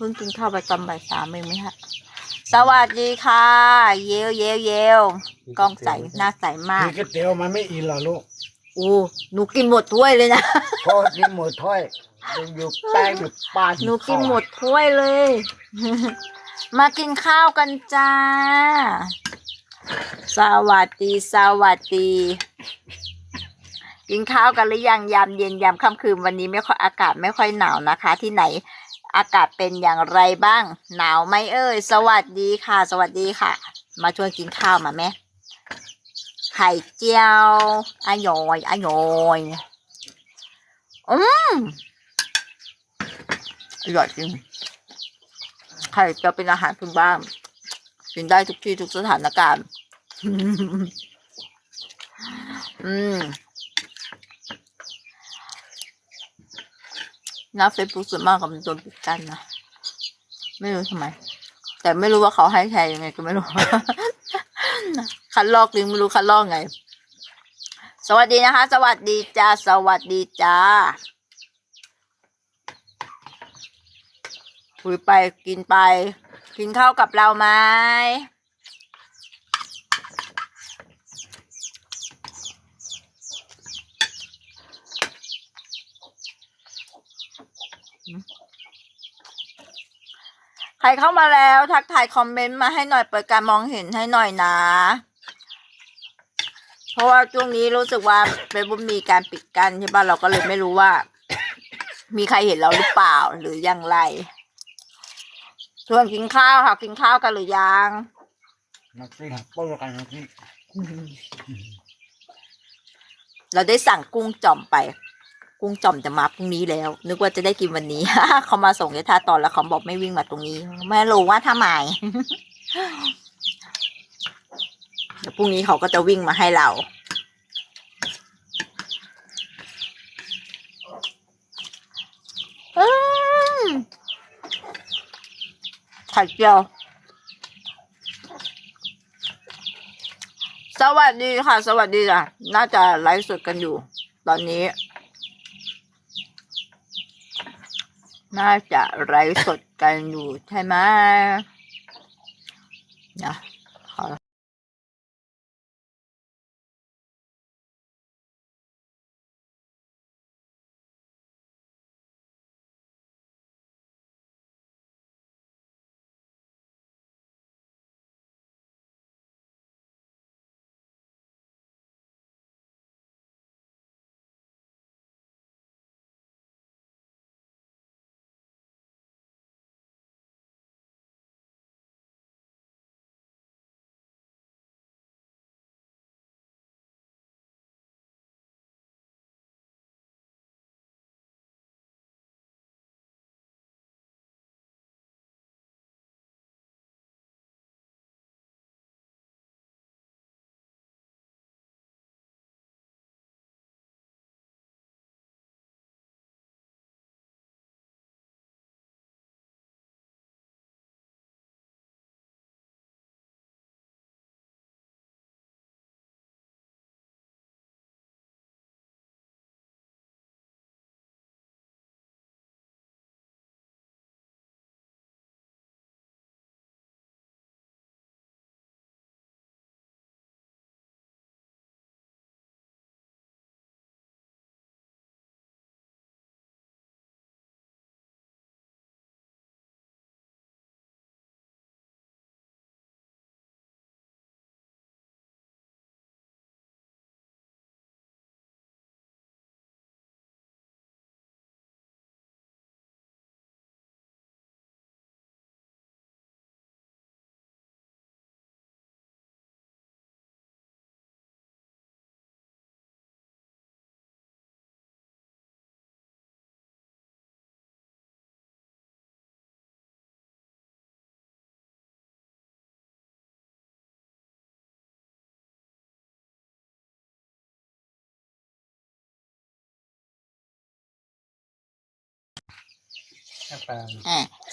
พิ่งกินข้าวไปตอนบ่ายสามเองไหมฮะสวัสดีค่ะ เยวเยวเยวกล้องใสหน้าใสมากกินก๋วยเตี๋ยวมันไม่อิ่มหรอลูกอู้หนูกินหมดถ้วยเลยนะเพราะกินหมดถ้อยยังอยู่แป้งอยู่ปลาหนูกินหมดถ้วยเลย มากินข้าวกันจ้า สวัสดีสวัสดีกินข้าวกันหรือยังยามเย็นยามค่ำคืนวันนี้ไม่ค่อยอากาศไม่ค่อยหนาวนะคะ ที่ไหน อากาศเป็นอย่างไรบ้าง หนาวไหมเอ่ยสวัสดีค่ะ สวัสดีค่ะ มาชวนกินข้าวมาแม่ไข่เจียวอร่อยอร่อยอืมอร่อยจริงไข่เจียวเป็นอาหารพื้นบ้านกินได้ทุกที่ทุกสถานการณ์ อืม หน้าเฟซบุ๊กส่วนมากก็มันโดนปิดกั้นนะไม่รู้ทำไม แต่ไม่รู้ว่าเขาให้แชร์ยังไงก็ไม่รู้ คัดลอกลิงไม่รู้คัดลอกไง สวัสดีนะคะ สวัสดีจ้า สวัสดีจ้าคุยไปกินไป กินข้าวกับเราไหม ใครเข้ามาแล้วทักทายคอมเมนต์มาให้หน่อยเปิดการมองเห็นให้หน่อยนะ เพราะว่าช่วงนี้รู้สึกว่าเฟซบุ๊กมีการปิดกั้นใช่ป่ะเราก็เลยไม่รู้ว่า มีใครเห็นเราหรือเปล่าหรืออย่างไรชวนกินข้าวค่ะกินข้าวกันหรือยังนักซิ่งป้อนกันนักซิ่งเราได้สั่งกุ้งจ่อมไป กุ้งจอมจะมาพรุ่งนี้แล้ว นึกว่าจะได้กินวันนี้ เขามาส่งยท่าตอนแล้วเขาบอกไม่วิ่งมาตรงนี้ ไม่รู้ว่าทำไมเดี๋ยวพรุ่งนี้เขาก็จะวิ่งมาให้เราอืมไข่เจียว สวัสดีค่ะ สวัสดีจ้ะน่าจะไลฟ์สดกันอยู่ ตอนนี้ น่าจะไลฟ์สดกันอยู่ใช่ไหมนะ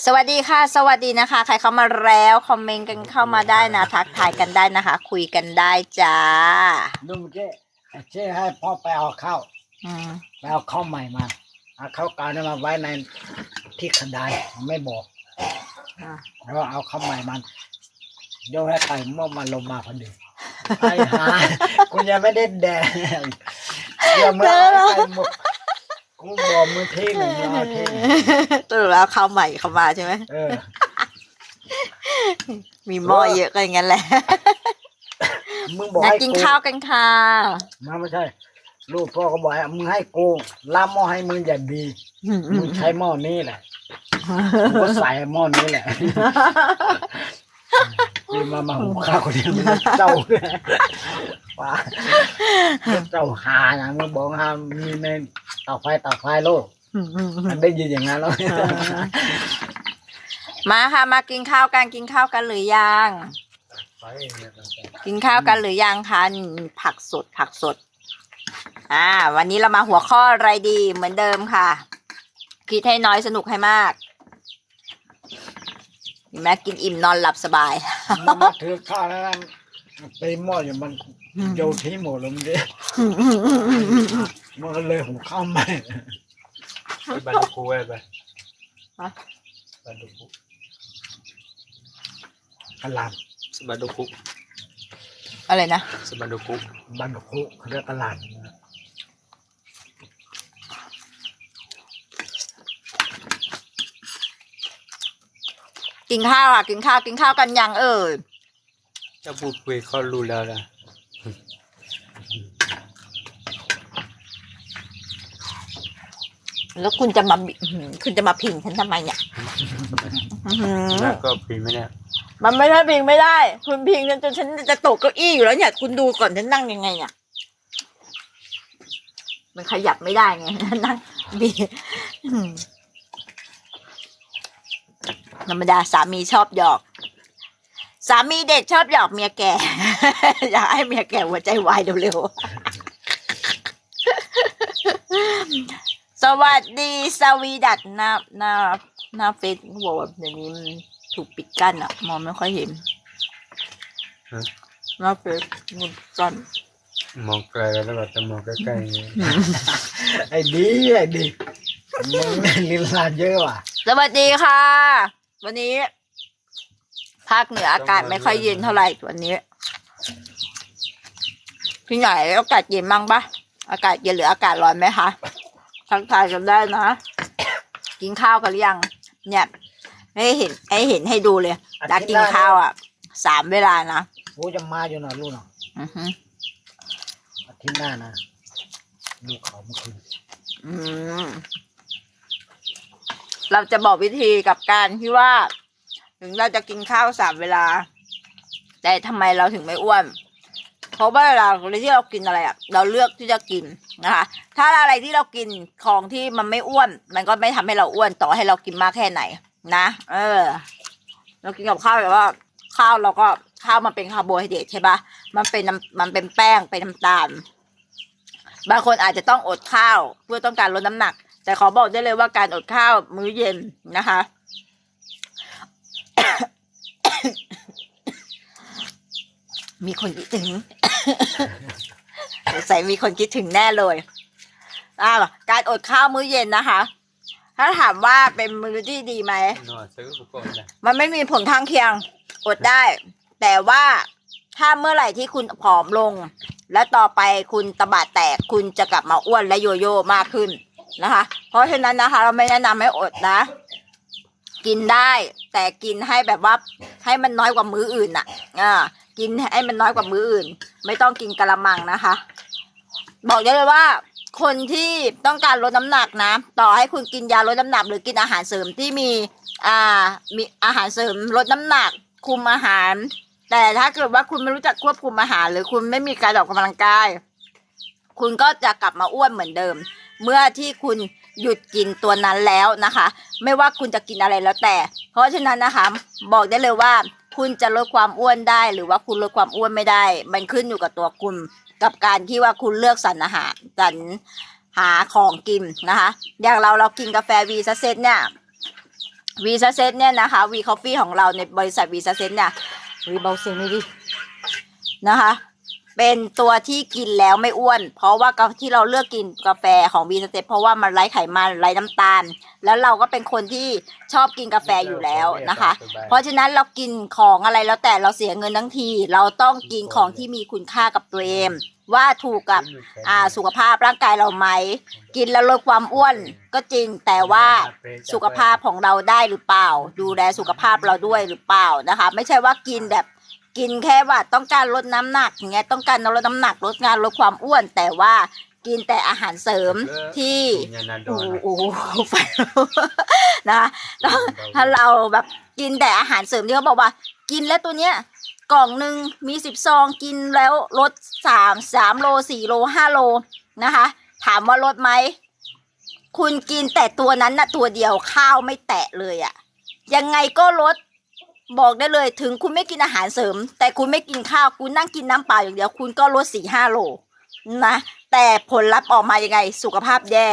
สวัสดีค่ะ สวัสดีนะคะ ใครเข้ามาแล้วคอมเมนต์กันเข้ามาได้นะ ทักทายกันได้นะคะ คุยกันได้จ้าลุงเจ๊เจ๊ให้พ่อไปเอาข้าวอืมไปเอาข้าวใหม่มาเอาข้าวเก่าเนี่ยมาไว้ในที่ขันไดไม่บอกอะแล้วเอาข้าวใหม่มันโยนให้ไข่ม่วงมันลงมาพอดีไอ้หาคุณยังไม่ได้แดงเดี๋ยวเมื่อไอ้ไข่หมด กูบอกมือเที่หนึ่งรอเที่หนึ่งสรุปแล้วข้าวใหม่เข้ามาใช่ไหมเออ มีหม้อเยอะก็อย่างนั้นแหละมึงบอกอยากให้กินกูข้าวกันค่ะมาไม่ใช่ ลูกพ่อก็บอกให้มึงให้กูล่ามหม้อให้มึงอย่าดีมึงใช้หม้อนี้แหละมึงก็ใส่หม้อนี้แหละพี่มามาหุงข้าวคนเดียวมึงเจ้าป้าเจ้าหานะมึงบอกหามีในเตาไฟเตาไฟโลกมันได้ยินอย่างนั้นแล้วมาค่ะมากินข้าวกันกินข้าวกันหรือยังกินข้าวกันหรือยังคะนี่ผักสดผักสด อ่า วันนี้เรามาหัวข้ออะไรดีเหมือนเดิมค่ะ คิดให้น้อยสนุกให้มากเห็นไหมกินอิ่มนอนหลับสบายมันมาถือข้าวแล้ว นะตีหม้ออยู่มันโยนทิ้งหมดเลยมึงดิมันก็เลยหุงข้าวใหม่ไปบันดุคูไว้ไปฮะบันดุคูกะหล่สบันดุคุอะไรนะสบันดุคุำบันคุเขาเรียกกะหล่กินข้าวอะ กินข้าว กินข้าวกันยังเอ่ย ถ้าพูดคุยเขารู้แล้วนะแล้วคุณจะมาบิอื้อหือคุณจะมาพิงฉันทำไมเนี่ยอื้อหือแล้วก็พิมพ์ไม่ได้มันไม่ได้พิงไม่ได้ คุณพิงจนจนฉันจะตกเก้าอี้อยู่แล้วเนี่ย คุณดูก่อนฉันนั่งยังไงเนี่ยมันขยับไม่ได้ไงนั่งบีอื้อหือธรรมดาสามีชอบหยอก สามีเด็กชอบหยอกเมียแก่ อยากให้เมียแก่หัวใจวายเร็วๆ สวัสดีสวีดัตหน้าหน้าหน้าเฟซบอกว่าเดี๋ยวนี้มันถูกปิดกั้นอะมองไม่ค่อยเห็นหน้าเฟซมันกั้นมองไกลแล้วแบบจะมองใกล้ๆอย่างเงี้ยไอ้ดีไอ้ดีมึงนี่ลินลาเยอะว่ะ สวัสดีค่ะ วันนี้ ภาคเหนืออากาศไม่ค่อยเย็นเท่าไหร่วันนี้ ที่ไหนอากาศเย็นบ้างปะอากาศเย็นหรืออากาศร้อนไหมคะทักทายกันได้นะกินข้าวกันหรือยัง เนี่ยให้เห็นให้เห็นให้ดูเลยดากินข้าวอะสามเวลานะกูจะมาอยู่นะลูกเนาะอือฮึอาทิตย์หน้านะดูเขาเมื่อคืนอืมเราจะบอกวิธีกับการที่ว่า ถึงเราจะกินข้าวสามเวลา แต่ทำไมเราถึงไม่อ้วน เพราะว่าเวลาที่เรากินอะไรอะเราเลือกที่จะกินนะคะ ถ้าอะไรที่เรากินของที่มันไม่อ้วน มันก็ไม่ทำให้เราอ้วนต่อให้เรากินมากแค่ไหน นะ เออ เรากินกับข้าวแบบว่าข้าวเราก็ข้าวมันเป็นคาร์โบไฮเดรตใช่ปะมันเป็นน้ำมันเป็นแป้งเป็นน้ำตาล บางคนอาจจะต้องอดข้าวเพื่อต้องการลดน้ำหนัก แต่ขอบอกได้เลยว่าการอดข้าวมื้อเย็นนะคะ มีคนคิดถึงใส่มีคนคิดถึงแน่เลยอ่าการอดข้าวมื้อเย็นนะคะ ถ้าถามว่าเป็นมื้อที่ดีไหมนอนซื้ออุปกรณ์นะมันไม่มีผลข้างเคียง อดได้ แต่ว่าถ้าเมื่อไหร่ที่คุณผอมลง และต่อไปคุณตะบะแตกคุณจะกลับมาอ้วนและโยโย่มากขึ้นนะคะ เพราะฉะนั้นนะคะ เราไม่แนะนำให้อดนะ กินได้ แต่กินให้แบบว่าให้มันน้อยกว่ามื้ออื่นน่ะอ่ากินให้มันน้อยกว่ามื้ออื่น ไม่ต้องกินกะละมังนะคะ บอกได้เลยว่า คนที่ต้องการลดน้ำหนักนะต่อให้คุณกินยาลดน้ำหนัก หรือกินอาหารเสริมที่มีอ่ามีอาหารเสริมลดน้ำหนัก คุมอาหาร แต่ถ้าเกิดว่าคุณไม่รู้จักควบคุมอาหาร หรือคุณไม่มีการออกกำลังกาย คุณก็จะกลับมาอ้วนเหมือนเดิม เมื่อที่คุณ หยุดกินตัวนั้นแล้วนะคะ ไม่ว่าคุณจะกินอะไรแล้วแต่ เพราะฉะนั้นนะคะ บอกได้เลยว่า คุณจะลดความอ้วนได้ หรือว่าคุณลดความอ้วนไม่ได้ มันขึ้นอยู่กับตัวคุณ กับการที่ว่าคุณเลือกสรรอาหารสรรหาของกินนะคะ อย่างเราเรากินกาแฟวีซาเซตเนี่ยวีซาเซตเนี่ยนะคะวีคอฟฟี่ของเราในบริษัทวีซาเซตเนี่ยวีเบาเสียงไม่ดินะคะ เป็นตัวที่กินแล้วไม่อ้วน เพราะว่ากาที่เราเลือกกินกาแฟของบีสเต็ปเพราะว่ามันไร้ไขมันไร้น้ำตาล แล้วเราก็เป็นคนที่ชอบกินกาแฟอยู่แล้วนะคะ เพราะฉะนั้นเรากินของอะไรแล้วแต่เราเสียเงินทั้งที เราต้องกินของที่มีคุณค่ากับตัวเองว่าถูกกับอ่าสุขภาพร่างกายเราไหม กินแล้วลดความอ้วนก็จริงแต่ว่าสุขภาพของเราได้หรือเปล่า ดูแลสุขภาพเราด้วยหรือเปล่านะคะ ไม่ใช่ว่ากินแบบ กินแค่ว่าต้องการลดน้ำหนักอย่างเงี้ยต้องการลดน้ำหนักลดงานลดความอ้วน แต่ว่ากินแต่อาหารเสริมที่โอ้โหโอ้โหไฟนะคะต้องถ้าเราแบบกินแต่อาหารเสริมที่เขาบอกว่า กินแล้วตัวเนี้ยกล่องหนึ่งมีสิบซองกินแล้วลดสามสามโลสี่โลห้าโลนะคะ ถามว่าลดไหมคุณกินแต่ตัวนั้นน่ะตัวเดียวข้าวไม่แตะเลยอะยังไงก็ลด บอกได้เลยถึงคุณไม่กินอาหารเสริม แต่คุณไม่กินข้าวคุณนั่งกินน้ำเปล่าอย่างเดียวคุณก็ลดสี่ห้าโลนะ แต่ผลลัพธ์ออกมายังไง สุขภาพแย่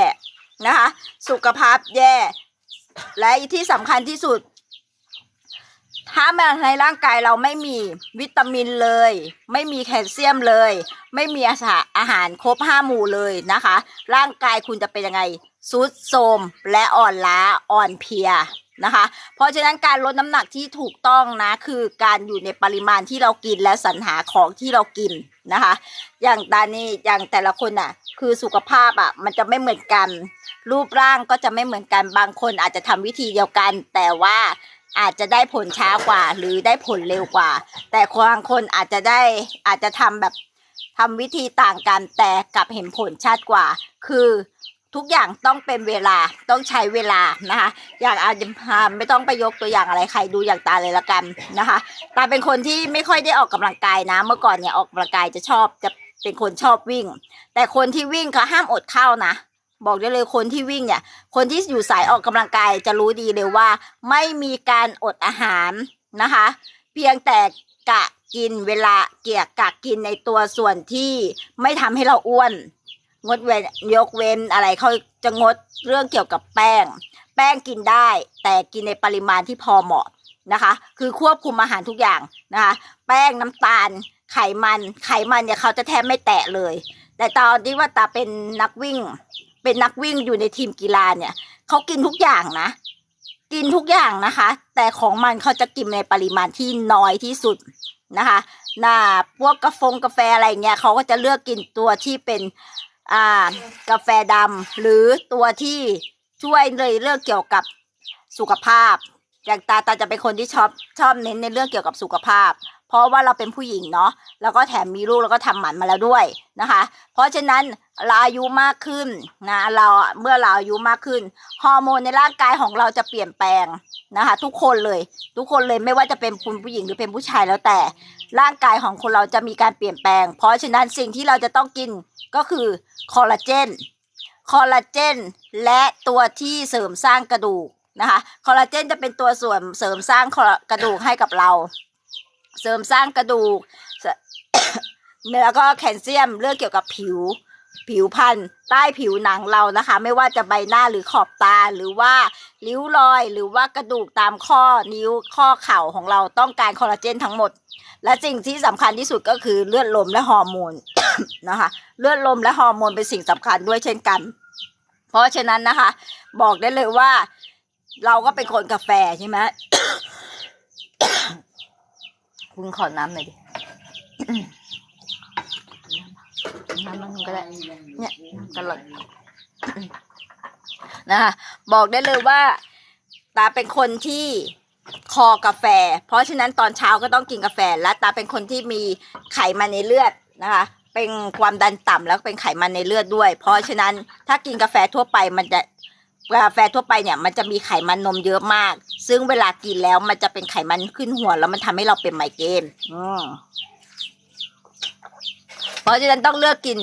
นะคะ สุขภาพแย่ และที่สำคัญที่สุด ถ้ามาในร่างกายเราไม่มีวิตามินเลย ไม่มีแคลเซียมเลย ไม่มีอาหารอาหารครบห้าหมู่เลยนะคะ ร่างกายคุณจะเป็นยังไงซุดโทมและอ่อนล้าอ่อนเพลีย นะคะ เพราะฉะนั้นการลดน้ำหนักที่ถูกต้องนะ คือการอยู่ในปริมาณที่เรากินและสรรหาของที่เรากินนะคะ อย่างตานี่อย่างแต่ละคนอะ คือสุขภาพอะมันจะไม่เหมือนกัน รูปร่างก็จะไม่เหมือนกันบางคนอาจจะทำวิธีเดียวกัน แต่ว่าอาจจะได้ผลช้ากว่า หรือได้ผลเร็วกว่า แต่บางคนอาจจะได้อาจจะทำแบบทำวิธีต่างกันแต่กลับเห็นผลชัดกว่า คือ ทุกอย่างต้องเป็นเวลาต้องใช้เวลานะคะ อย่างอาจจะไม่ต้องไปยกตัวอย่างอะไรใครดูอย่างตาเลยละกันนะคะตาเป็นคนที่ไม่ค่อยได้ออกกำลังกายนะ เมื่อก่อนเนี่ยออกกำลังกายจะชอบจะเป็นคนชอบวิ่ง แต่คนที่วิ่งเขาห้ามอดข้าวนะบอกได้เลยคนที่วิ่งเนี่ย คนที่อยู่สายออกกำลังกายจะรู้ดีเลยว่า ไม่มีการอดอาหารนะคะ เพียงแต่กะกินเวลาเกียกกะกินในตัวส่วนที่ไม่ทำให้เราอ้วน งดเว้นยกเว้นอะไรเขาจะงดเรื่องเกี่ยวกับแป้ง แป้งกินได้ แต่กินในปริมาณที่พอเหมาะนะคะ คือควบคุมอาหารทุกอย่างนะคะ แป้งน้ำตาล ไขมันไขมันเนี่ยเขาจะแทบไม่แตะเลย แต่ตอนที่ว่าตาเป็นนักวิ่ง เป็นนักวิ่งอยู่ในทีมกีฬาเนี่ยเขากินทุกอย่างนะ กินทุกอย่างนะคะ แต่ของมันเขาจะกินในปริมาณที่น้อยที่สุดนะคะน่าพวกกาแฟกาแฟอะไรเงี้ยเขาก็จะเลือกกินตัวที่เป็น อ่ากาแฟดำหรือตัวที่ช่วยเลยเรื่องเกี่ยวกับสุขภาพ อย่างตาตาจะเป็นคนที่ชอบชอบเน้นในเรื่องเกี่ยวกับสุขภาพ เพราะว่าเราเป็นผู้หญิงเนาะแล้วก็แถมมีลูกแล้วก็ทำหมันมาแล้วด้วยนะคะ เพราะฉะนั้นเราอายุมากขึ้นนะเราเมื่อเราอายุมากขึ้นฮอร์โมนในร่างกายของเราจะเปลี่ยนแปลงนะคะ ทุกคนเลย ทุกคนเลยไม่ว่าจะเป็นคุณผู้หญิงหรือเป็นผู้ชายแล้วแต่ ร่างกายของคนเราจะมีการเปลี่ยนแปลง เพราะฉะนั้นสิ่งที่เราจะต้องกินก็คือคอลลาเจน คอลลาเจน และตัวที่เสริมสร้างกระดูกนะคะ คอลลาเจนจะเป็นตัวส่วนเสริมสร้างกระดูกให้กับเรา เสริมสร้างกระดูก แล้วก็แคลเซียมเรื่องเกี่ยวกับผิว ผิวพันธุ์ใต้ผิวหนังเรานะคะ ไม่ว่าจะใบหน้าหรือขอบตาหรือว่าริ้วรอย หรือว่ากระดูกตามข้อนิ้วข้อเข่าของเราต้องการคอลลาเจนทั้งหมด และสิ่งที่สำคัญที่สุดก็คือเลือดลมและฮอร์โมนนะคะ เลือดลมและฮอร์โมนเป็นสิ่งสำคัญด้วยเช่นกัน เพราะฉะนั้นนะคะ บอกได้เลยว่า เราก็เป็นคนกาแฟใช่ไหมคุณขอน้ำหน่อยดิ น้ำมันก็ได้ เนี่ยตลอดนะคะบอกได้เลยว่า ตาเป็นคนที่คอกาแฟ เพราะฉะนั้นตอนเช้าก็ต้องกินกาแฟ และตาเป็นคนที่มีไขมันในเลือดนะคะ เป็นความดันต่ำแล้วก็เป็นไขมันในเลือดด้วย เพราะฉะนั้นถ้ากินกาแฟทั่วไปมันจะกาแฟทั่วไปเนี่ยมันจะมีไขมันนมเยอะมาก ซึ่งเวลากินแล้วมันจะเป็นไขมันขึ้นหัวแล้วมันทำให้เราเป็นไมเกรนอืม เพราะฉะนั้นต้องเลือกกิน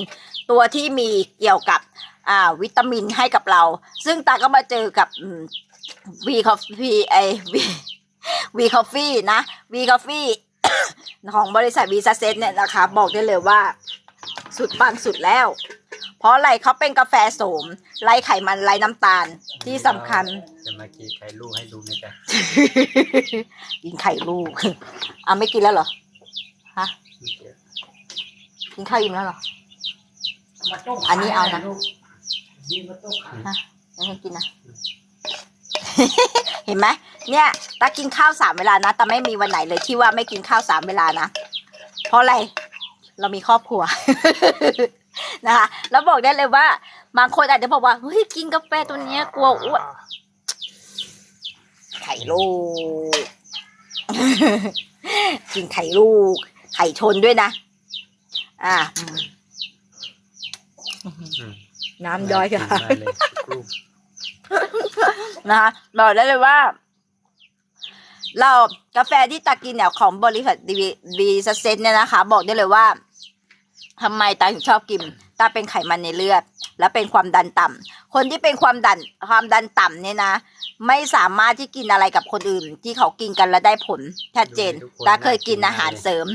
ตัวที่มีเกี่ยวกับอ่าวิตามินให้กับเรา ซึ่งตาก็มาเจอกับวีคอฟฟี่ไอวีวีคอฟฟี่นะวีคอฟฟี่ของบริษัทวีซาเซนเนี่ยนะคะ บอกได้เลยว่าสุดปังสุดแล้ว เพราะอะไรเขาเป็นกาแฟโสมไร้ไขมันไร้น้ำตาลที่สำคัญ จะมากีไข่ลูกให้ดูนะจ๊ะกินไข่ลูกอะไม่กินแล้วเหรอฮะ กินข้าวอิ่มแล้วเหรอ มาต้มอันนี้เอานะ ลูกนี่มาต้มไข่ฮะยังให้กินนะ เห็นไหมเนี่ยตากินข้าวสามเวลานะแต่ไม่มีวันไหนเลยที่ว่าไม่กินข้าวสามเวลานะ เพราะอะไร เรามีครอบครัว นะคะ แล้วบอกได้เลยว่า บางคนอาจจะบอกว่าเฮ้ยกินกาแฟตัวเนี้ยกลัวอ้วนไข่ลูก กินไข่ลูก ไข่ชนด้วยนะ อ่าอืมอืมน้ำย้อยกิค่ะนมากเลยลูกนะคะบอกได้เลยว่า เรากาแฟที่ตากินเนี่ยของบริษัทดีดีสเซนเนี่ยนะคะ บอกได้เลยว่า ทำไมตาถึงชอบกิน ตาเป็นไขมันในเลือด และเป็นความดันต่ำคนที่เป็นความดันความดันต่ำเนี่ยนะ ไม่สามารถที่กินอะไรกับคนอื่น ที่เขากินกันแล้วได้ผลชัดเจน ตาเคยกินอาหารเสริม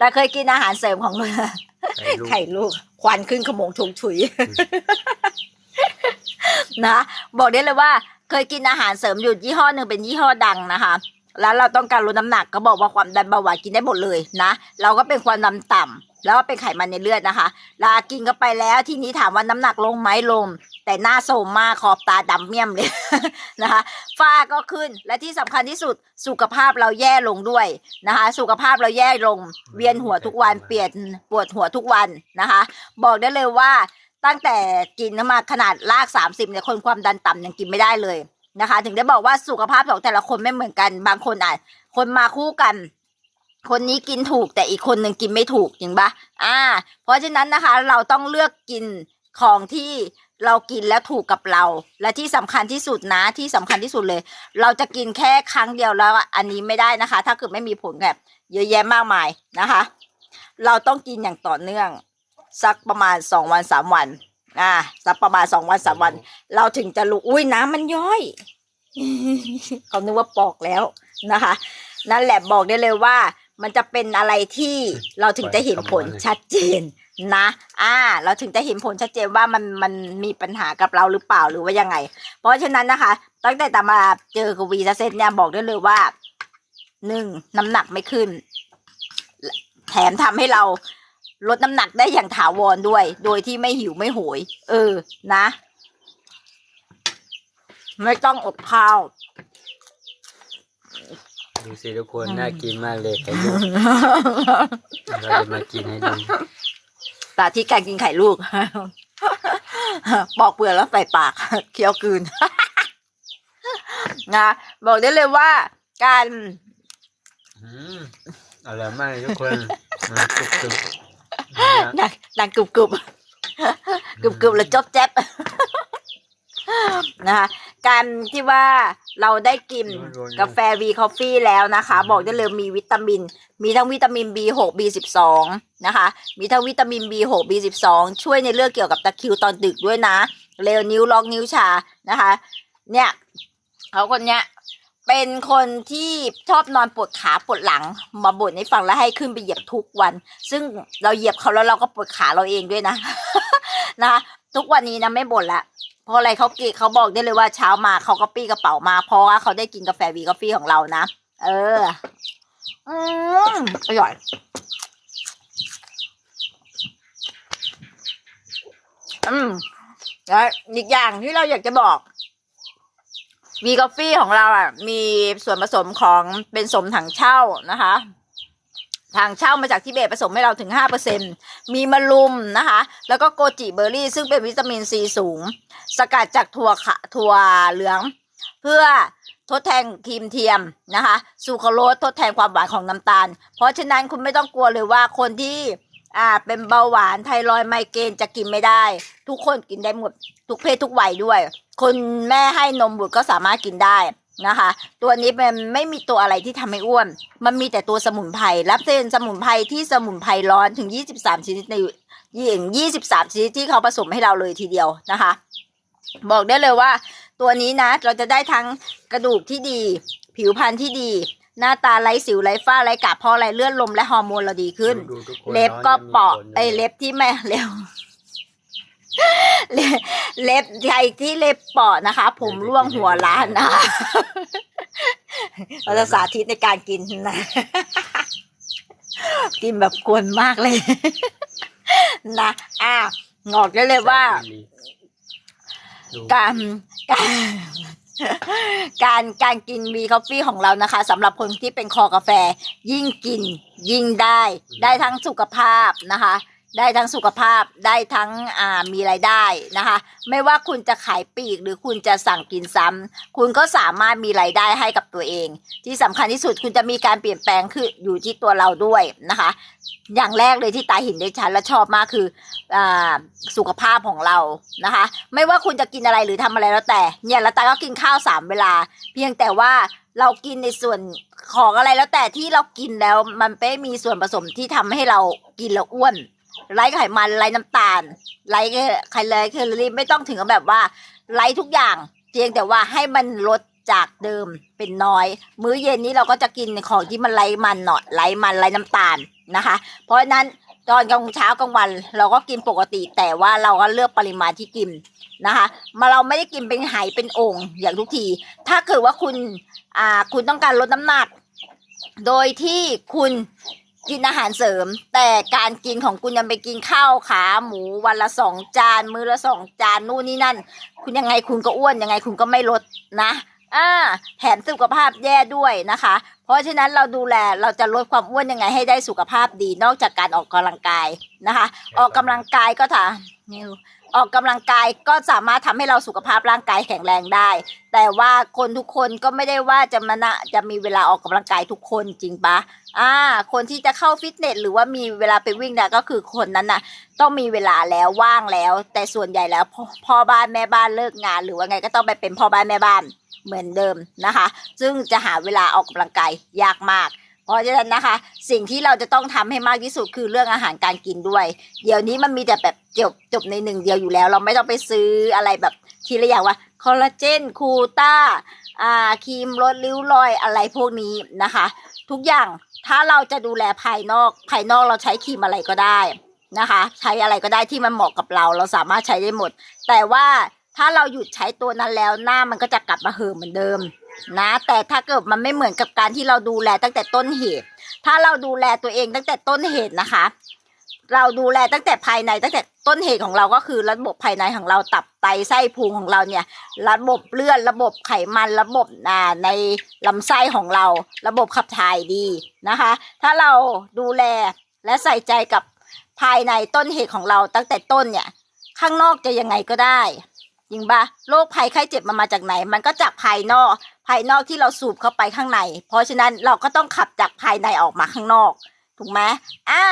ตาเคยกินอาหารเสริมของไข่ลูกไข่ลูก ควันขึ้นขโมงชงฉุย นะ บอกได้เลยว่า เคยกินอาหารเสริมอยู่ยี่ห้อหนึ่งเป็นยี่ห้อดังนะคะแล้วเราต้องการลดน้ำหนักก็บอกว่าความดันเบาหวานกินได้หมดเลยนะ เราก็เป็นความดันต่ำ แล้วก็เป็นไขมันในเลือดนะคะลากินเข้าไปแล้วทีนี้ถามว่าน้ำหนักลงไหมลง แต่หน้าโสมมากขอบตาดำเมี่ยมเลยนะคะฝ้าก็ขึ้นและที่สำคัญที่สุดสุขภาพเราแย่ลงด้วยนะคะ สุขภาพเราแย่ลง เวียนหัวทุกวันเปลี่ยนปวดหัวทุกวันนะคะ บอกได้เลยว่าตั้งแต่กินมาขนาดลากสามสิบเนี่ยคนความดันต่ำยังกินไม่ได้เลยนะคะ ถึงได้บอกว่าสุขภาพของแต่ละคนไม่เหมือนกัน บางคนอะคนมาคู่กัน คนนี้กินถูกแต่อีกคนหนึ่งกินไม่ถูกจริงปะอ่า เพราะฉะนั้นนะคะ เราต้องเลือกกินของที่เรากินแล้วถูกกับเรา และที่สำคัญที่สุดนะที่สำคัญที่สุดเลย เราจะกินแค่ครั้งเดียวแล้วอันนี้ไม่ได้นะคะ ถ้าเกิดไม่มีผลแบบเยอะแยะมากมายนะคะ เราต้องกินอย่างต่อเนื่อง สักประมาณสองวันสามวันอ่าสักประมาณสองวันสามวัน เราถึงจะรู้อุ้ยน้ำมันย้อยเขานึกว่าปอกแล้วนะคะ นั่นแหละบอกได้เลยว่า มันจะเป็นอะไรที่เราถึงจะเห็นผลชัดเจนนะ อ่า เราถึงจะเห็นผลชัดเจนว่ามันมันมีปัญหากับเราหรือเปล่าหรือว่ายังไง เพราะฉะนั้นนะคะ ตั้งแต่ตามมาเจอกับวีซาเซนเนี่ยบอกได้เลยว่าหนึ่งน้ำหนักไม่ขึ้น แถมทำให้เราลดน้ำหนักได้อย่างถาวรด้วย โดยที่ไม่หิวไม่โหย เออ นะ ไม่ต้องอดข้าว ดูสิทุกคนน่ากินมากเลยไข่ลูกเราจะมากินให้ดูสาธิตการกินไข่ลูกปอกเปลือกแล้วใส่ปากเคี้ยวกลืนนะบอกได้เลยว่าการอืมอร่อยมากเลยทุกคนมากรุบกรุบเนี่ยดังดังกรุบกรุบกรุบกรุบแล้วจบแจ๊บนะคะการที่ว่า เราได้กินกาแฟวีคอฟฟี่แล้วนะคะ บอกได้เลยมีวิตามิน มีทั้งวิตามิน B6 B12 นะคะ มีทั้งวิตามิน B6 B12 ช่วยในเรื่องเกี่ยวกับตะคริวตอนดึกด้วยนะ เร็วนิ้วล็อกนิ้วชานะคะ เนี่ยเขาคนเนี้ยเป็นคนที่ชอบนอนปวดขาปวดหลัง มาบ่นให้ฟังแล้วให้ขึ้นไปเหยียบทุกวัน ซึ่งเราเหยียบเขาแล้วเราก็ปวดขาเราเองด้วยนะ นะคะทุกวันนี้นะไม่บ่นละเพ ราะอะไรเขาเกเขาบอกได้เลยว่าเช้ามาเขาก็ปี้กระเป๋ามา เพราะว่าเขาได้กินกาแฟวีกาแฟของเรานะ เออ อืมอร่อยอืมแล้วอีกอย่างที่เราอยากจะบอกวีกาแฟของเราอะ มีส่วนผสมของเป็นสมถังเช่านะคะ ทางเช่ามาจากทิเบตผสมให้เราถึงห้าเปอร์เซ็นมีมะลุมนะคะ แล้วก็โกจิเบอร์รี่ ซึ่งเป็นวิตามินซีสูง สกัดจากถั่วขะถั่วเหลือง เพื่อทดแทนครีมเทียมนะคะซูโครโรสทดแทนความหวานของน้ำตาล เพราะฉะนั้นคุณไม่ต้องกลัวเลยว่าคนที่อ่าเป็นเบาหวานไทรอยด์ไมเกรนจะกินไม่ได้ ทุกคนกินได้หมด ทุกเพศทุกวัยด้วย คนแม่ให้นมบุตรก็สามารถกินได้ นะคะ ตัวนี้มันไม่มีตัวอะไรที่ทำให้อ้วน มันมีแต่ตัวสมุนไพรรับเป็นสมุนไพรที่สมุนไพรร้อนถึง 23 ชนิดในยี่23 ชนิดที่เขาผสมให้เราเลยทีเดียวนะคะ บอกได้เลยว่า ตัวนี้นะเราจะได้ทั้งกระดูกที่ดี ผิวพรรณที่ดี หน้าตาไร้สิวไร้ฝ้าไร้กระเพราะไรเลือดลมและฮอร์โมนเราดีขึ้นดูทุกคนเล็บก็เปาะน้งไอยเล็บที่ไม่เล็บ เล็บเล็บใครที่เล็บเปาะนะคะ ผมร่วงหัวล้านนะคะเราจะสาธิตในการกินนะ กินแบบกวนมากเลยนะอะงอกได้เลยว่าดูการการการการกินวีคอฟฟี่ของเรานะคะสำหรับคนที่เป็นคอกาแฟ ยิ่งกิน ยิ่งได้ ได้ทั้งสุขภาพนะคะ ได้ทั้งสุขภาพได้ทั้งมีรายได้นะคะ ไม่ว่าคุณจะขายปีกหรือคุณจะสั่งกินซ้ำคุณก็สามารถมีรายได้ให้กับตัวเอง ที่สำคัญที่สุดคุณจะมีการเปลี่ยนแปลงคืออยู่ที่ตัวเราด้วยนะคะ อย่างแรกเลยที่ตาเห็นได้ชัดและชอบมากคืออสุขภาพของเรานะคะ ไม่ว่าคุณจะกินอะไรหรือทำอะไรแล้วแต่เนี่ยแล้วตาก็กินข้าวสามเวลา เพียงแต่ว่าเรากินในส่วนของอะไรแล้วแต่ที่เรากินแล้วมันไม่มีส่วนผสมที่ทำให้เรากินแล้วอ้วน ไร้ไขมันไร้น้ำตาลไร้ไขไร้แคลอรี่ไม่ต้องถึงกับแบบว่าไร้ทุกอย่างเพียงแต่ว่าให้มันลดจากเดิมเป็นน้อย มื้อเย็นนี้เราก็จะกินของที่มันไร้มันหน่อยไร้มันไร้น้ำตาลนะคะ เพราะฉะนั้นตอนกลางเช้ากลางวันเราก็กินปกติ แต่ว่าเราก็เลือกปริมาณที่กินนะคะ มาเราไม่ได้กินเป็นไหเป็นโอ่งอย่างทุกที ถ้าเกิดว่าคุณอ่าคุณต้องการลดน้ำหนัก โดยที่คุณ กินอาหารเสริม แต่การกินของคุณยังไปกินข้าวขา หมูวันละสองจาน มื้อละสองจานนู่นนี่นั่น คุณยังไงคุณก็อ้วนยังไงคุณก็ไม่ลดนะอ่าแถมสุขภาพแย่ด้วยนะคะ เพราะฉะนั้นเราดูแลเราจะลดความอ้วนยังไงให้ได้สุขภาพดีนอกจากการออกกำลังกายนะคะ ออกกำลังกายก็ถานี่ ออกกำลังกายก็สามารถทำให้เราสุขภาพร่างกายแข็งแรงได้ แต่ว่าคนทุกคนก็ไม่ได้ว่าจะมานะจะมีเวลาออกกำลังกายทุกคนจริงปะอ่า คนที่จะเข้าฟิตเนสหรือว่ามีเวลาไปวิ่งนี่ยก็คือคนนั้นน่ะ ต้องมีเวลาแล้วว่างแล้ว แต่ส่วนใหญ่แล้วพพ่อบ้านแม่บ้านเลิกงาน หรือว่าไงก็ต้องไปเป็นพ่อบ้านแม่บ้านเหมือนเดิมนะคะ ซึ่งจะหาเวลาออกกำลังกายยากมาก เพราะฉะนั้นนะคะ สิ่งที่เราจะต้องทำให้มากที่สุดคือเรื่องอาหารการกินด้วย เดี๋ยวนี้มันมีแต่แบบจบจบในหนึ่งเดียวอยู่แล้ว เราไม่ต้องไปซื้ออะไรแบบทีละอย่างว่าคอลลาเจนคูต้าอ่าครีมลดริ้วรอยอะไรพวกนี้นะคะ ทุกอย่างถ้าเราจะดูแลภายนอกภายนอกเราใช้ครีมอะไรก็ได้นะคะ ใช้อะไรก็ได้ที่มันเหมาะกับเรา เราสามารถใช้ได้หมด แต่ว่าถ้าเราหยุดใช้ตัวนั้นแล้วหน้ามันก็จะกลับมาเหิมเหมือนเดิมนะ แต่ถ้าเกิดมันไม่เหมือนกับการที่เราดูแลตั้งแต่ต้นเหตุ ถ้าเราดูแลตัวเองตั้งแต่ต้นเหตุนะคะ เราดูแลตั้งแต่ภายในตั้งแต่ต้นเหตุของเราก็คือระบบภายในของเราตับไตไส้พุงของเราเนี่ย ระบบเลือดระบบไขมันระบบอ่าในลำไส้ของเรา ระบบขับถ่ายดีนะคะ ถ้าเราดูแลและใส่ใจกับภายในต้นเหตุของเราตั้งแต่ต้นเนี่ย ข้างนอกจะยังไงก็ได้ จริงปะโรคภัยไข้เจ็บมันมาจากไหน มันก็จากภายนอก ภายนอกที่เราสูบเข้าไปข้างใน เพราะฉะนั้นเราก็ต้องขับจากภายในออกมาข้างนอก ถูกไหมอ่า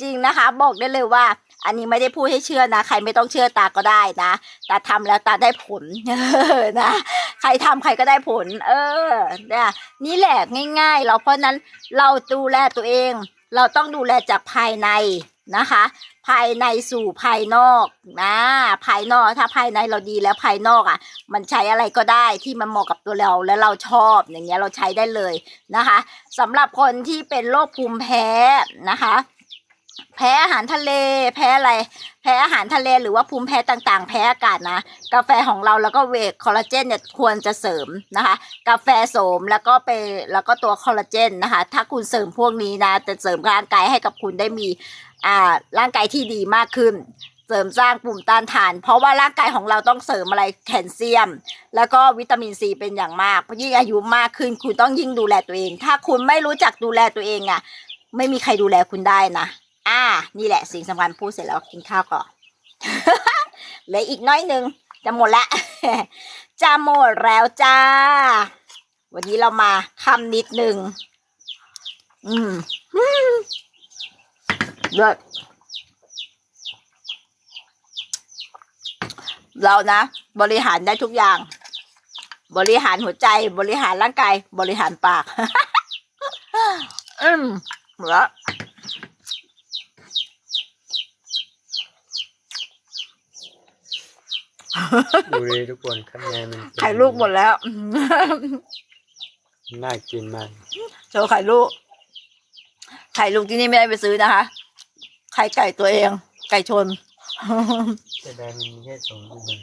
จริงนะคะ บอกได้เลยว่า อันนี้ไม่ได้พูดให้เชื่อนะ ใครไม่ต้องเชื่อตาก็ได้นะแต่ทำแล้วตาได้ผลเออนะใครทำใครก็ได้ผล เออเนี่ยนี่แหละง่าย ๆ เราเพราะนั้นเราดูแลตัวเอง เราต้องดูแลจากภายใน นะคะ ภายในสู่ภายนอกนะภายนอกถ้าภายในเราดีแล้วภายนอกอะ มันใช้อะไรก็ได้ที่มันเหมาะกับตัวเราและเราชอบอย่างเงี้ยเราใช้ได้เลยนะคะสำหรับคนที่เป็นโรคภูมิแพ้นะคะแพ้อาหารทะเล แพ้อะไร แพ้อาหารทะเลหรือว่าภูมิแพ้ต่างๆ แพ้อากาศนะ กาแฟของเราแล้วก็เวทคอลลาเจนเนี่ยควรจะเสริมนะคะ กาแฟโสมแล้วก็ไปแล้วก็ตัวคอลลาเจนนะคะ ถ้าคุณเสริมพวกนี้นะจะเสริมร่างกายให้กับคุณได้มี อ่าร่างกายที่ดีมากขึ้น เสริมสร้างปุ่มต้านทาน เพราะว่าร่างกายของเราต้องเสริมอะไรแคลเซียม แล้วก็วิตามินซีเป็นอย่างมากยิ่งอายุมากขึ้นคุณต้องยิ่งดูแลตัวเอง ถ้าคุณไม่รู้จักดูแลตัวเองอะ ไม่มีใครดูแลคุณได้นะอ่า นี่แหละสิ่งสำคัญพูดเสร็จแล้วกินข้าวก่อนเหลืออีกน้อยนึงจะหมดละจะหมดแล้วจ้า วันนี้เรามาคำนิดนึง อืม เลิศเรานะ บริหารได้ทุกอย่าง บริหารหัวใจ บริหารร่างกาย บริหารปาก อืมหมดแล้วดูดิทุกคนข้างในมันเป็นไข่ลูกหมดแล้ว น่ากินมากโชว์ไข่ลูก ไข่ลูกที่นี่ไม่ได้ไปซื้อนะคะ ไข่ไก่ตัวเอง ไก่ชน แต่ได้มันมีแค่สองลูกมัน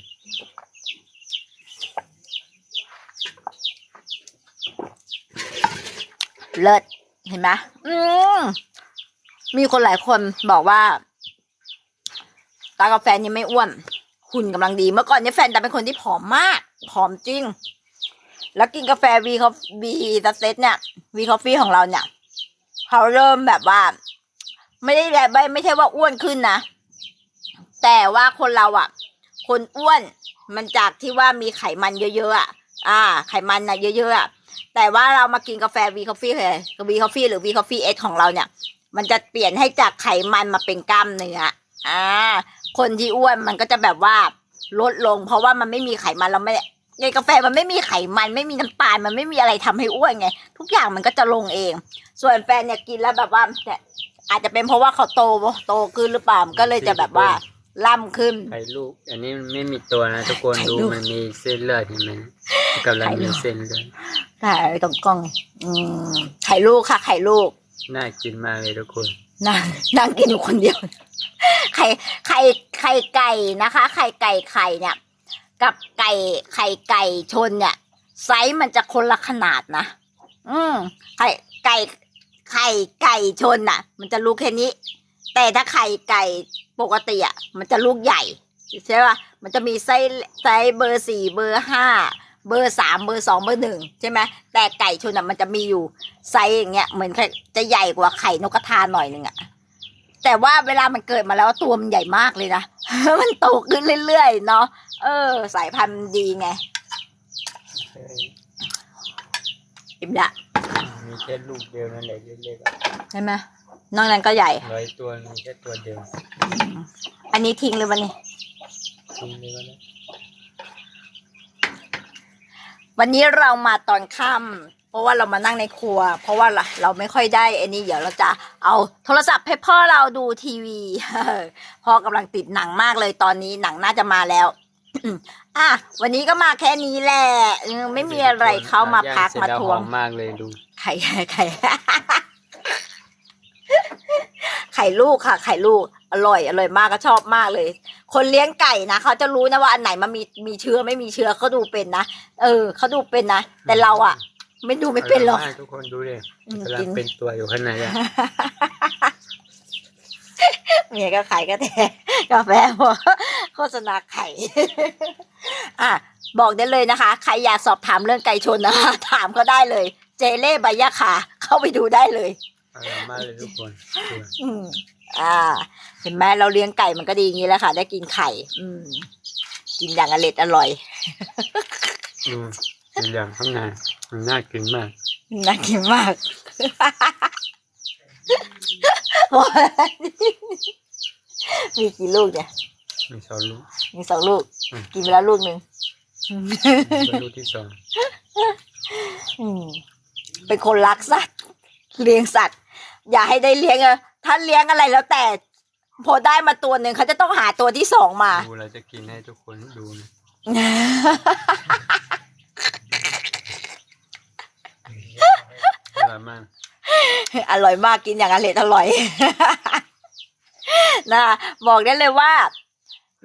เลิศเห็นไหมอืมมีคนหลายคนบอกว่า ตากับแฟนยังไม่อ้วนหุ่นกำลังดี เมื่อก่อนเนี่ยแฟนตาเป็นคนที่ผอมมาก ผอมจริง แล้วกินกาแฟวีคอฟวีสเตทเนี่ยวีคอฟฟี่ของเราเนี่ย เขาเริ่มแบบว่า ไม่ได้แบบไม่ไม่ใช่ว่าอ้วนขึ้นนะ แต่ว่าคนเราอะ คนอ้วนมันจากที่ว่ามีไขมันเยอะๆอะ อ่า ไขมันนะเยอะๆอะ แต่ว่าเรามากินกาแฟวีคอฟฟี่เลยวีคอฟฟี่หรือวีคอฟฟี่เอสของเราเนี่ย มันจะเปลี่ยนให้จากไขมันมาเป็นกล้ามเนื้อ อ่า คนที่อ้วนมันก็จะแบบว่าลดลง เพราะว่ามันไม่มีไขมันเราไม่ในกาแฟมันไม่มีไขมันไม่มีน้ำตาลมันไม่มีอะไรทำให้อ้วนไง ทุกอย่างมันก็จะลงเอง ส่วนแฟนเนี่ยกินแล้วแบบว่าเนี่ย อาจจะเป็นเพราะว่าเขาโตโตขึ้นหรือเปล่ามันก็เลยจะแบบว่าล่ำขึ้น ไข่ลูก อันนี้มันไม่มีตัวนะทุกคนไข่ดูลูกมันมีเส้นเลือดเห็นไหมกำลังไข่ลูมีกเส้นเลือดถ่ายตรงกล้องอืมไข่ลูกค่ะ ไข่ลูก น่ากินมากเลยทุกคนนั่งนั่งกินอยู่คนเดียว ไข่ไข่ไข่ไก่นะคะ ไข่ไก่ไข่เนี่ย กับไก่ไข่ไก่ชนเนี่ยไซส์มันจะคนละขนาดนะ อืมไข่ไก่ ไข่ไก่ชนน่ะ มันจะลูกแค่นี้ แต่ถ้าไข่ไก่ปกติอะมันจะลูกใหญ่ใช่ป่ะมันจะมีไซส์ไซส์เบอร์สี่เบอร์ห้าเบอร์สามเบอร์สองเบอร์หนึ่งใช่ไหมแต่ไก่ชนอะมันจะมีอยู่ไซส์อย่างเงี้ยเหมือนจะใหญ่กว่าไข่นกกระทาหน่อยหนึ่งอะแต่ว่าเวลามันเกิดมาแล้วตัวมันใหญ่มากเลยนะมันโตขึ้นเรื่อยๆเนาะเออ สายพันธุ์มันดีไงอิ่มละ มีแค่ลูกเดียวนั่นแหละเล็กๆอะใช่ไหมนอกนั้นก็ใหญ่ ร้อยตัวมีแค่ตัวเดียวอันนี้ทิ้งเลยวันนี้ ทิ้งเลยว่าแล้ววันนี้เรามาตอนค่ำเพราะว่าเรามานั่งในครัว เพราะว่าเราเราไม่ค่อยได้อันนี้เดี๋ยวเราจะเอาโทรศัพท์ให้พ่อเราดูทีวี พ่อกำลังติดหนังมากเลยตอนนี้หนังน่าจะมาแล้ว อะวันนี้ก็มาแค่นี้แหละเออไม่มีอะไรเข้ามาพักย่งเสร็จมาแล้วทวงหอมมากเลยดู ไข่ไข่ไข่ลูกค่ะ ไข่ลูก อร่อย อร่อยมากก็ชอบมากเลย คนเลี้ยงไก่นะเขาจะรู้นะว่าอันไหนมันมีมีเชื้อไม่มีเชื้อเขาดูเป็นนะเออเขาดูเป็นนะแต่เราอะไม่ดูไม่เป็นหรอกร่ยมากทุกคนดูดิอืมกำลักิงนเป็นตัวอยู่ข้างในอะเมียก็ขายก็แต่กาแฟบอกโฆษณาไข่อะบอกได้เลยนะคะ ใครอยากสอบถามเรื่องไก่ชนนะคะถามก็ได้เลย เจเล่ใบยะขาเข้าไปดูได้เลยอร่อยมากเลยทุกคนดูอืมอ่า เห็นไหมเราเลี้ยงไก่มันก็ดีอย่างนี้แหละค่ะ ได้กินไข่ อืม กินอย่างอร่อยอร่อยดูเป็นอย่างข้างในมันน่ากินมาก น่ากินมากบอกมีกี่ลูกเนี่ย มีสองลูก มีสองลูกอืมกินไปแล้วลูกหนึ่งเป็นลูกที่สองอืม เป็นคนรักสัตว์ เลี้ยงสัตว์ อย่าให้ได้เลี้ยงอะถ้าเลี้ยงอะไรแล้วแต่ พอได้มาตัวหนึ่งเขาจะต้องหาตัวที่สองมา ดูเราจะกินให้ทุกคนดูนะอร่อยมากอร่อยมากกินอย่างอร่อยอร่อยนะบอกได้เลยว่า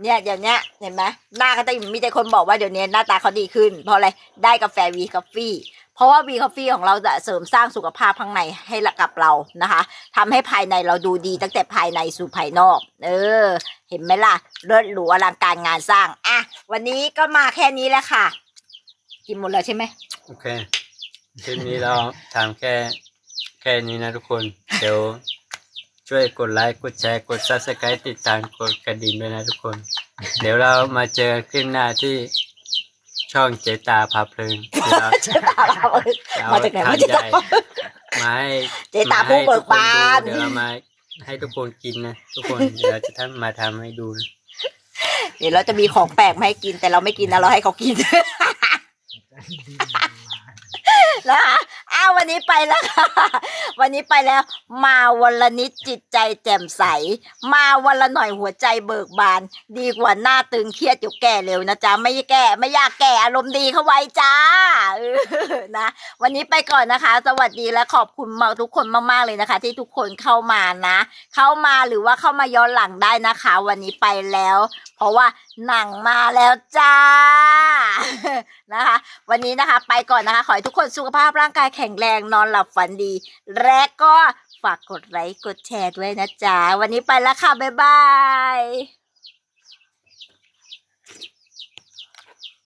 เนี่ยเดี๋ยวเนี้ยเห็นไหมหน้าเขาจะมีแต่คนบอกว่าเดี๋ยวนี้หน้าตาเขาดีขึ้น เพราะอะไรได้กาแฟวีคอฟฟี่ เพราะว่าวีคอฟฟี่ของเราจะเสริมสร้างสุขภาพข้างในให้ละกับเรานะคะทำให้ภายในเราดูดีตั้งแต่ภายในสู่ภายนอก เออ เห็นไหมล่ะเลิศหรูอลังการงานสร้างอะวันนี้ก็มาแค่นี้แหละค่ะ กินหมดแล้วใช่ไหมโอเคคลิปนี้เราทำแค่แค่นี้นะทุกคน เดี๋ยวช่วยกดไลค์ กดแชร์ กด subscribe ติดตาม กดกระดิ่งด้วยนะทุกคน เดี๋ยวเรามาเจอคลิปหน้าที่ ช่องเจตาพาเพลินเดี๋ยวเราเจ๊ตาเรามาจากไหนทมาจากใหไหนญ่มาให้เจ๊ตาผู้เบิกบานมให้ทุกคนดูเดี๋ยวเรามาให้ทุกคนกินนะทุกคนเดี๋ยวเราจะทำมาทำให้ดูนะเดี๋ยวเราจะมีของแปลกมาให้กินแต่เราไม่กินนะเราให้เขากินนะคะอ้า ววันนี้ไปแล้วค่ะ วันนี้ไปแล้ว มาวันละนิดจิตใจแจ่มใส มาวันละหน่อยหัวใจเบิกบาน ดีกว่าหน้าตึงเครียดอยู่แก่เร็วนะจ๊ะไม่แก่ไม่อยากแก่อารมณ์ดีเข้าไว้จ้านะ วันนี้ไปก่อนนะคะ สวัสดีและขอบคุณมาทุกคนมากๆเลยนะคะ ที่ทุกคนเข้ามานะ เข้ามาหรือว่าเข้ามาย้อนหลังได้นะคะ วันนี้ไปแล้ว เพราะว่าหนังมาแล้วจ้านะคะ วันนี้นะคะไปก่อนนะคะ ขอให้ทุกคนสุขภาพร่างกายแข็งแรงนอนหลับฝันดี และก็ฝากกดไลค์กดแชร์ด้วยนะจ๊ะ วันนี้ไปแล้วค่ะ บ๊ายบาย